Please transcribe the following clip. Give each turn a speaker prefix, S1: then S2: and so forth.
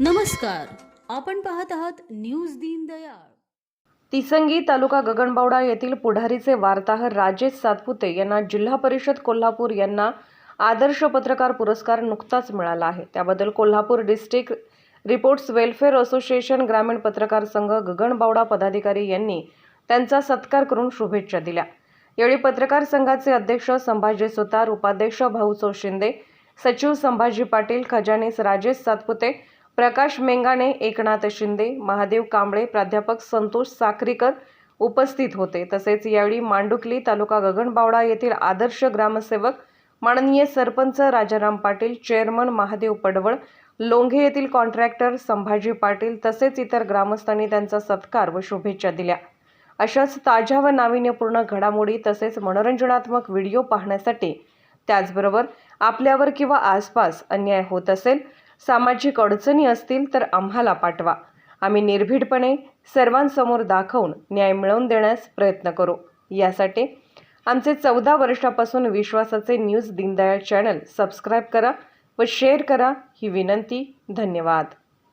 S1: नमस्कार. आपण पाहत आहात न्यूज दीनदयाळ
S2: तिसंगी तालुका गगनबावडा येथील पुढारीचे वार्ताहर राजेश सातपुते यांना जिल्हा परिषद कोल्हापूर यांना आदर्श पत्रकार पुरस्कार नुकताच मिळाला आहे. त्याबद्दल Kolhapur district reports welfare association ग्रामीण पत्रकार संघ गगनबावडा पदाधिकारी यांनी त्यांचा सत्कार करून शुभेच्छा दिल्या. यावेळी पत्रकार संघाचे अध्यक्ष संभाजी सुतार उपाध्यक्ष भाऊचो शिंदे सचिव संभाजी पाटील खजानीस राजेश सातपुते प्रकाश मेंगाणे एकनाथ शिंदे महादेव कांबळे प्राध्यापक संतोष साक्रीकर उपस्थित होते. तसेच यावेळी मांडुकली तालुका गगनबावडा येथील आदर्श ग्रामसेवक माननीय सरपंच राजाराम पाटील चेअरमन महादेव पडवळ लोंघे येथील कॉन्ट्रॅक्टर संभाजी पाटील तसेच इतर ग्रामस्थांनी त्यांचा सत्कार व शुभेच्छा दिल्या. अशाच ताज्या व नाविन्यपूर्ण घडामोडी तसेच मनोरंजनात्मक व्हिडिओ पाहण्यासाठी त्याचबरोबर आपल्यावर किंवा आसपास अन्याय होत असेल सामाजिक अडचणी असतील तर आम्हाला पाठवा. आम्ही निर्भीडपणे सर्वांसमोर दाखवून न्याय मिळवून देण्यास प्रयत्न करू. यासाठी आमचे चौदा वर्षापासून विश्वासाचे न्यूज दीनदयाळ चॅनल सबस्क्राईब करा व शेअर करा ही विनंती. धन्यवाद.